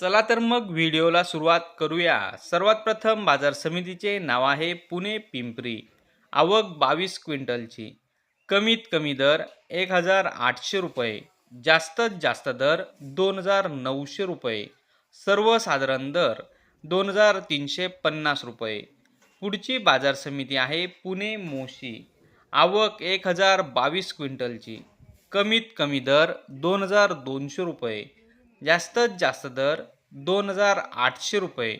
चला तर मग व्हिडिओला सुरुवात करूया. सर्वात प्रथम बाजार समितीचे नाव आहे पुणे पिंपरी. आवक बावीस क्विंटलची. कमीत कमी दर एक हजार आठशे रुपये. जास्तीत जास्त दर दोन हजार नऊशे रुपये. सर्वसाधारण दर दोन हजार तीनशे पन्नास रुपये. पुढची बाजार समिती आहे पुणे मोशी. आवक एक हजार बावीस क्विंटलची. कमीत कमी दर दोन हजार दोनशे रुपये. जास्तीत जास्त दर दोन हजार आठशे रुपये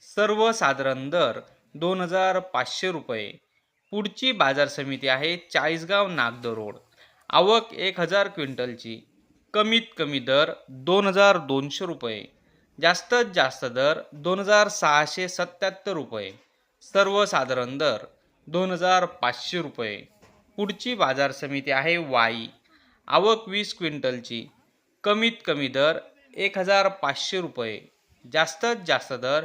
सर्वसाधारण दर दोन हजार पाचशे रुपये. पुढची बाजार समिती आहे चाळीसगाव नागदर रोड. आवक एक हजार क्विंटलची. कमीत कमी दर दोन हजार दोनशे रुपये. जास्तीत जास्त दर दोन हजार सहाशे सत्याहत्तर रुपये. सर्वसाधारण दर दोन हजार पाचशे रुपये. पुढची बाजार समिती आहे वाई. आवक वीस क्विंटलची. कमीत कमी दर एक हजार पाचशे रुपये जास्तीत जास्त दर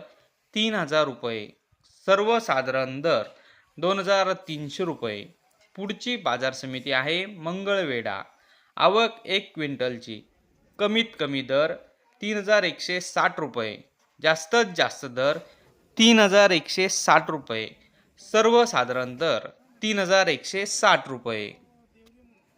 तीन हजार रुपये सर्वसाधारण दर दोन हजार तीनशे रुपये. पुढची बाजार समिती आहे मंगळवेढा. आवक एक क्विंटलची. कमीत कमी दर तीन हजार एकशे साठ रुपये. जास्तीत जास्त दर तीन हजार एकशे साठ रुपये. सर्वसाधारण दर तीन हजार एकशे साठ रुपये.